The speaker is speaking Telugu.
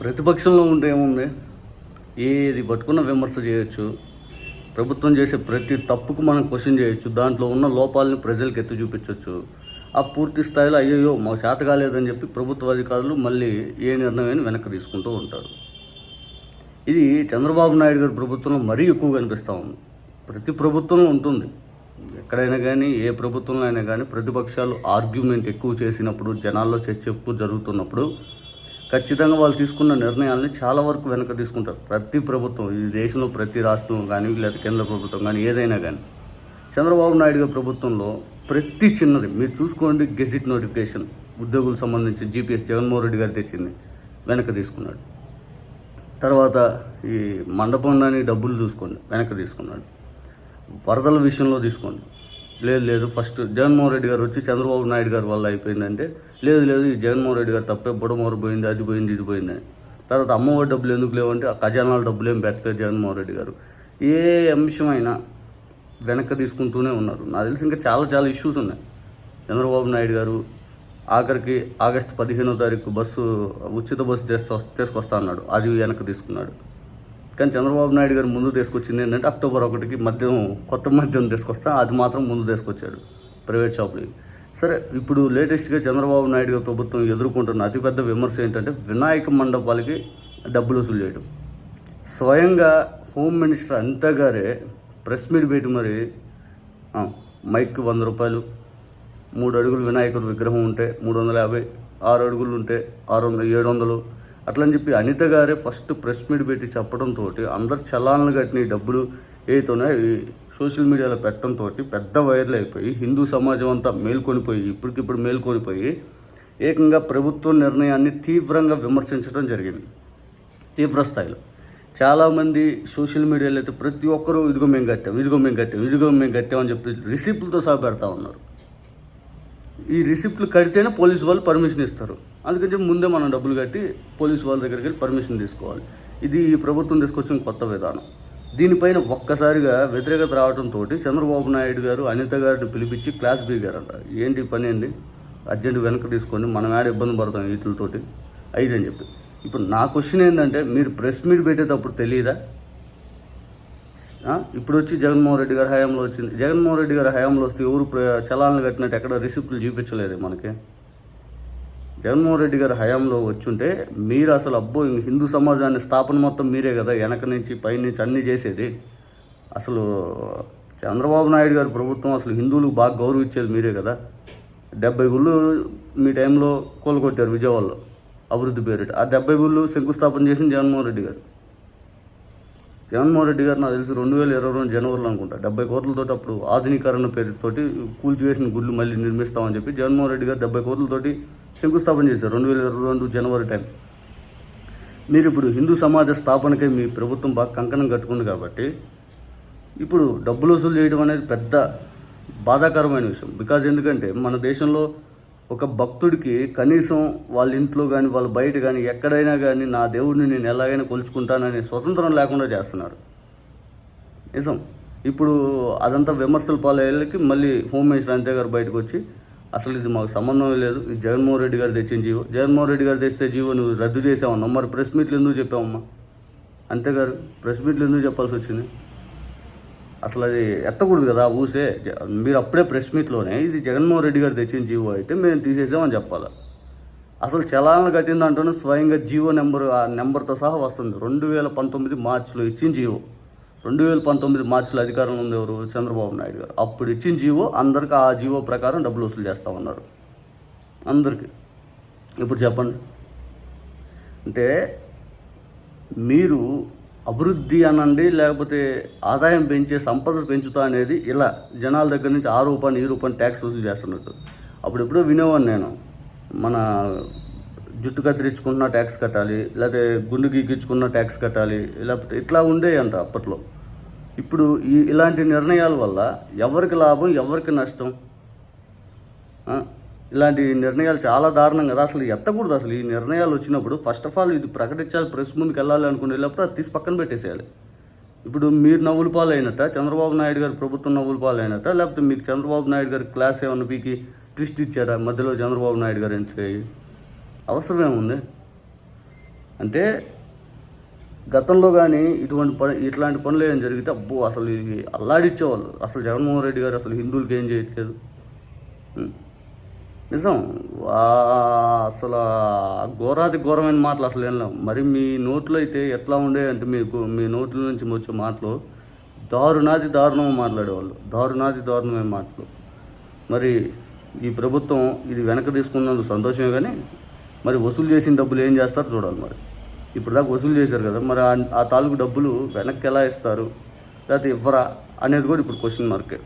ప్రతిపక్షంలో ఉంటే ఏముంది? ఏది పట్టుకున్న విమర్శ చేయొచ్చు. ప్రభుత్వం చేసే ప్రతి తప్పుకు మనం క్వశ్చన్ చేయొచ్చు. దాంట్లో ఉన్న లోపాలని ప్రజలకు ఎత్తి చూపించవచ్చు ఆ పూర్తి స్థాయిలో అయ్యయ్యో మా చేత కాలేదని చెప్పి ప్రభుత్వ అధికారులు మళ్ళీ ఏ నిర్ణయాన్ని వెనక్కి తీసుకుంటూ ఉంటారు. ఇది చంద్రబాబు నాయుడు గారి ప్రభుత్వంలో మరీ ఎక్కువ కనిపిస్తూ ఉంది. ప్రతి ప్రభుత్వంలో ఉంటుంది. ఎక్కడైనా కానీ ఏ ప్రభుత్వంలో అయినా కానీ ప్రతిపక్షాలు ఆర్గ్యుమెంట్ ఎక్కువ చేసినప్పుడు జనాల్లో చర్చ ఎక్కువ జరుగుతున్నప్పుడు ఖచ్చితంగా వాళ్ళు తీసుకున్న నిర్ణయాలని చాలా వరకు వెనక తీసుకుంటారు. ప్రతి ప్రభుత్వం ఈ దేశంలో ప్రతి రాష్ట్రం కానీ లేదా కేంద్ర ప్రభుత్వం కానీ ఏదైనా కానీ చంద్రబాబు నాయుడు గారి ప్రభుత్వంలో ప్రతి చిన్నది మీరు చూసుకోండి గెజిట్ నోటిఫికేషన్ ఉద్యోగులకు సంబంధించి జీపీఎస్ జగన్మోహన్ రెడ్డి గారు తెచ్చింది వెనక తీసుకున్నాడు. తర్వాత ఈ మండపంలోని డబ్బులు చూసుకోండి వెనక్కి తీసుకున్నాడు. వరదల విషయంలో తీసుకోండి. లేదు లేదు ఫస్ట్ జగన్మోహన్ రెడ్డి గారు వచ్చి చంద్రబాబు నాయుడు గారి వల్ల అయిపోయిందంటే లేదు లేదు ఈ జగన్మోహన్ రెడ్డి గారు తప్పే బుడమోరు పోయింది అది పోయింది ఇది పోయింది అని. తర్వాత అమ్మఒడి డబ్బులు ఎందుకు లేవంటే ఆ ఖజానాల డబ్బులు ఏం పెట్టలేదు జగన్మోహన్ రెడ్డి గారు. ఏ అంశమైనా వెనక్కి తీసుకుంటూనే ఉన్నారు. నాకు తెలిసి ఇంకా చాలా చాలా ఇష్యూస్ ఉన్నాయి. చంద్రబాబు నాయుడు గారు ఆఖరికి ఆగస్టు పదిహేనో తారీఖు బస్సు ఉచిత బస్సు తీసుకొస్తా అన్నాడు. అది వెనక్కి తీసుకున్నాడు. కానీ చంద్రబాబు నాయుడు గారు ముందు తీసుకొచ్చింది ఏంటంటే అక్టోబర్ ఒకటికి మద్యం కొత్త మద్యం తీసుకొస్తా అది మాత్రం ముందు తీసుకొచ్చాడు ప్రైవేట్ షాపులకి. సరే ఇప్పుడు లేటెస్ట్గా చంద్రబాబు నాయుడు గారు ప్రభుత్వం ఎదుర్కొంటున్న అతిపెద్ద విమర్శ ఏంటంటే వినాయక మండపాలకి డబ్బులు వసూలు చేయడం. స్వయంగా హోమ్ మినిస్టర్ అంతా గారే ప్రెస్ మీట్ పెట్టి మరి మైక్ వంద రూపాయలు మూడు అడుగులు వినాయకుడు విగ్రహం ఉంటే మూడు వందల యాభై ఆరు అడుగులు ఉంటే ఆరు వందలు ఏడు వందలు అట్లని చెప్పి అనిత గారే ఫస్ట్ ప్రెస్ మీట్ పెట్టి చెప్పడంతో అందరు చలాన్లు కట్టిన డబ్బులు ఏతోనే సోషల్ మీడియాలో పెట్టడంతో పెద్ద వైరల్ అయిపోయి హిందూ సమాజం అంతా మేల్కొనిపోయి ఇప్పటికిప్పుడు మేల్కొనిపోయి ఏకంగా ప్రభుత్వ నిర్ణయాన్ని తీవ్రంగా విమర్శించడం జరిగింది. తీవ్ర స్థాయిలో. చాలామంది సోషల్ మీడియాలో అయితే ప్రతి ఒక్కరూ ఇదిగో మేము కట్టాం ఇదిగో మేము కట్టాం ఇదిగో మేము కట్టాం అని చెప్పి రిసిప్లతో సహా పెడతా ఉన్నారు. ఈ రిసిప్ట్లు కడితేనే పోలీసు వాళ్ళు పర్మిషన్ ఇస్తారు. అందుకని చెప్పి ముందే మనం డబ్బులు కట్టి పోలీసు వాళ్ళ దగ్గరికి వెళ్ళి పర్మిషన్ తీసుకోవాలి. ఇది ఈ ప్రభుత్వం తీసుకొచ్చిన కొత్త విధానం. దీనిపైన ఒక్కసారిగా వ్యతిరేకత రావడంతో చంద్రబాబు నాయుడు గారు అనిత గారిని పిలిపించి క్లాస్ బీగారంట. ఏంటి పని ఏంటి అర్జెంట్ వెనక్కి తీసుకొని మనం ఆడ ఇబ్బంది పడతాం వీటితోటి అని చెప్పి. ఇప్పుడు నా క్వశ్చన్ ఏంటంటే మీరు ప్రెస్ మీట్ పెట్టేటప్పుడు తెలియదా? ఇప్పుడు వచ్చి జగన్మోహన్ రెడ్డి గారి హయాంలో వచ్చింది. జగన్మోహన్ రెడ్డి గారి హయాంలో వస్తే ఎవరు ప్ర- చలాన్లు కట్టినట్టు ఎక్కడ రిసిప్ట్లు చూపించలేదు మనకి. జగన్మోహన్ రెడ్డి గారి హయాంలో వచ్చుంటే మీరు అసలు అబ్బో హిందూ సమాజాన్ని స్థాపన మొత్తం మీరే కదా వెనక నుంచి పైనుంచి అన్నీ చేసేది. అసలు చంద్రబాబు నాయుడు గారి ప్రభుత్వం అసలు హిందువులకు బాగా గౌరవించేది మీరే కదా. డెబ్బై గుళ్ళు మీ టైంలో కోలుకొట్టారు విజయవాడలో అభివృద్ధి పేరిట. ఆ డెబ్బై గుళ్ళు శంకుస్థాపన చేసింది జగన్మోహన్ రెడ్డి గారు. జగన్మోహన్ రెడ్డి గారు నాకు తెలిసి రెండు వేల ఇరవై రెండు జనవరిలో అనుకుంటా. డెబ్బై కోట్లతో అప్పుడు ఆధునీకరణ పేరుతోటి కూల్చివేసిన గుళ్ళు మళ్ళీ నిర్మిస్తామని చెప్పి జగన్మోహన్ రెడ్డి గారు డెబ్బై కోట్లతోటి శంకుస్థాపన చేశారు రెండు వేల ఇరవై రెండు జనవరి టైం. మీరు ఇప్పుడు హిందూ సమాజ స్థాపనకై మీ ప్రభుత్వం బాగా కంకణం కట్టుకుంది కాబట్టి ఇప్పుడు డబ్బులు వసూలు చేయడం అనేది పెద్ద బాధాకరమైన విషయం. బికాజ్ ఎందుకంటే మన దేశంలో ఒక భక్తుడికి కనీసం వాళ్ళ ఇంట్లో కానీ వాళ్ళ బయట కానీ ఎక్కడైనా కానీ నా దేవుడిని నేను ఎలాగైనా కొలుచుకుంటానని స్వతంత్రం లేకుండా చేస్తున్నారు. నిజం. ఇప్పుడు అదంతా విమర్శల పాలయ్యేళ్ళకి మళ్ళీ హోమ్ మినిస్టర్ అంతే గారు బయటకు వచ్చి అసలు ఇది మాకు సంబంధం లేదు ఇది జగన్మోహన్ రెడ్డి గారు తెచ్చిన జీవో. జగన్మోహన్ రెడ్డి గారు తెస్తే జీవో నువ్వు రద్దు చేసావన్నా మరి ప్రెస్ మీట్లు ఎందుకు చెప్పావమ్మా? అంతేగారు ప్రెస్ మీట్లు ఎందుకు చెప్పాల్సి వచ్చింది? అసలు అది ఎత్తకూడదు కదా ఊసే. మీరు అప్పుడే ప్రెస్ మీట్లోనే ఇది జగన్మోహన్ రెడ్డి గారు తెచ్చిన జీవో అయితే మేము తీసేసామని చెప్పాలి. అసలు చలాలను కట్టిందంటూనే స్వయంగా జీవో నెంబర్ ఆ నెంబర్తో సహా వస్తుంది. రెండు వేల పంతొమ్మిది మార్చిలో ఇచ్చిన జీవో. రెండు వేల పంతొమ్మిది మార్చిలో అధికారంలో ఉంది ఎవరు? చంద్రబాబు నాయుడు గారు. అప్పుడు ఇచ్చిన జీవో అందరికి ఆ జీవో ప్రకారం డబ్బులు వసూలు చేస్తూ ఉన్నారు. అందరికీ. ఇప్పుడు చెప్పండి. అంటే మీరు అభివృద్ధి అనండి లేకపోతే ఆదాయం పెంచే సంపద పెంచుతా అనేది ఇలా జనాల దగ్గర నుంచి ఆ రూపాయలు ఈ రూపాయలు ట్యాక్స్ వసూలు చేస్తున్నట్టు. అప్పుడు ఎప్పుడో వినేవాడిని నేను. మన జుట్టు కత్తిరించుకున్న ట్యాక్స్ కట్టాలి లేకపోతే గుండు గీకించుకున్న ట్యాక్స్ కట్టాలి లేకపోతే ఇట్లా ఉండేవి అంట అప్పట్లో. ఇప్పుడు ఈ ఇలాంటి నిర్ణయాల వల్ల ఎవరికి లాభం ఎవరికి నష్టం? ఇలాంటి నిర్ణయాలు చాలా దారుణం కదా. అసలు ఎత్తకూడదు అసలు ఈ నిర్ణయాలు వచ్చినప్పుడు. ఫస్ట్ ఆఫ్ ఆల్ ఇది ప్రకటించాలి ప్రెస్ ముందుకు వెళ్ళాలి అనుకునే అది తీసి పక్కన పెట్టేసేయాలి. ఇప్పుడు మీరు నవ్వులు పాలైనట్ట చంద్రబాబు నాయుడు గారి ప్రభుత్వం నవ్వులు పాలైనట్ట లేకపోతే మీకు చంద్రబాబు నాయుడు గారి క్లాస్ ఏమన్నా పీకి ట్విస్ట్ ఇచ్చారా? మధ్యలో చంద్రబాబు నాయుడు గారు ఎంట్రీ అయ్యి. అవసరం ఏముంది అంటే గతంలో కానీ ఇటువంటి పని ఇట్లాంటి పనులు ఏం జరిగితే అబ్బో అసలు ఇది అల్లాడిచ్చేవాళ్ళు. అసలు జగన్మోహన్ రెడ్డి గారు అసలు హిందువులకి ఏం చేయట్లేదు. నిజం. వా- అసలు ఘోరాది ఘోరమైన మాటలు అసలు ఏం లేవు. మరి మీ నోట్లో అయితే ఎట్లా ఉండే అంటే మీకు మీ నోట్ల నుంచి వచ్చే మాటలు దారుణాది దారుణం మాట్లాడేవాళ్ళు. దారుణాది దారుణమైన మాటలు. మరి ఈ ప్రభుత్వం ఇది వెనక తీసుకున్నందుకు సంతోషమే కానీ మరి వసూలు చేసిన డబ్బులు ఏం చేస్తారో చూడాలి మరి. ఇప్పుడు దాకా వసూలు చేశారు కదా మరి ఆ- ఆ తాలూకు డబ్బులు వెనక్కి ఎలా ఇస్తారు? లేకపోతే ఇవ్వరా? అనేది కూడా ఇప్పుడు క్వశ్చన్ మార్కే